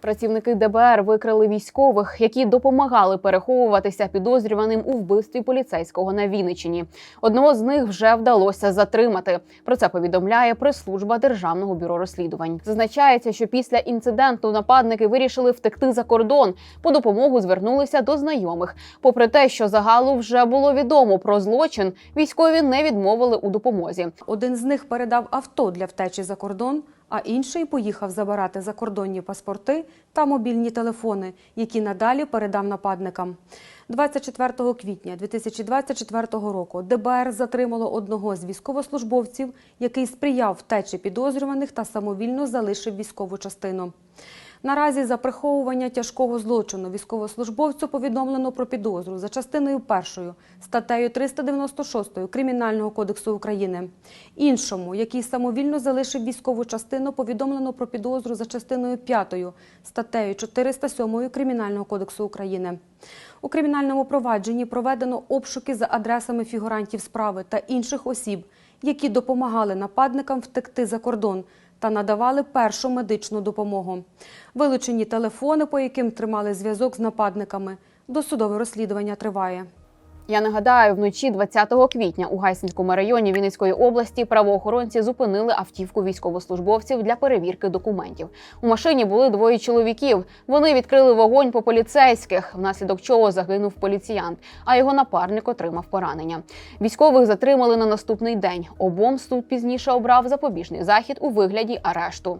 Працівники ДБР викрили військових, які допомагали переховуватися підозрюваним у вбивстві поліцейського на Вінниччині. Одного з них вже вдалося затримати. Про це повідомляє прес-служба Державного бюро розслідувань. Зазначається, що після інциденту нападники вирішили втекти за кордон. По допомогу звернулися до знайомих. Попри те, що загалу вже було відомо про злочин, військові не відмовили у допомозі. Один з них передав авто для втечі за кордон, а інший поїхав забирати закордонні паспорти та мобільні телефони, які надалі передав нападникам. 24 квітня 2024 року ДБР затримало одного з військовослужбовців, який сприяв втечі підозрюваних та самовільно залишив військову частину. Наразі за приховування тяжкого злочину військовослужбовцю повідомлено про підозру за частиною першою статтею 396 Кримінального кодексу України. Іншому, який самовільно залишив військову частину, повідомлено про підозру за частиною 5 статтею 407 Кримінального кодексу України. У кримінальному провадженні проведено обшуки за адресами фігурантів справи та інших осіб, які допомагали нападникам втекти за кордон та надавали першу медичну допомогу. Вилучені телефони, по яким тримали зв'язок з нападниками. Досудове розслідування триває. Я нагадаю, вночі 20 квітня у Гайсинському районі Вінницької області правоохоронці зупинили автівку військовослужбовців для перевірки документів. У машині були двоє чоловіків. Вони відкрили вогонь по поліцейських, внаслідок чого загинув поліціянт, а його напарник отримав поранення. Військових затримали на наступний день. Обом суд пізніше обрав запобіжний захід у вигляді арешту.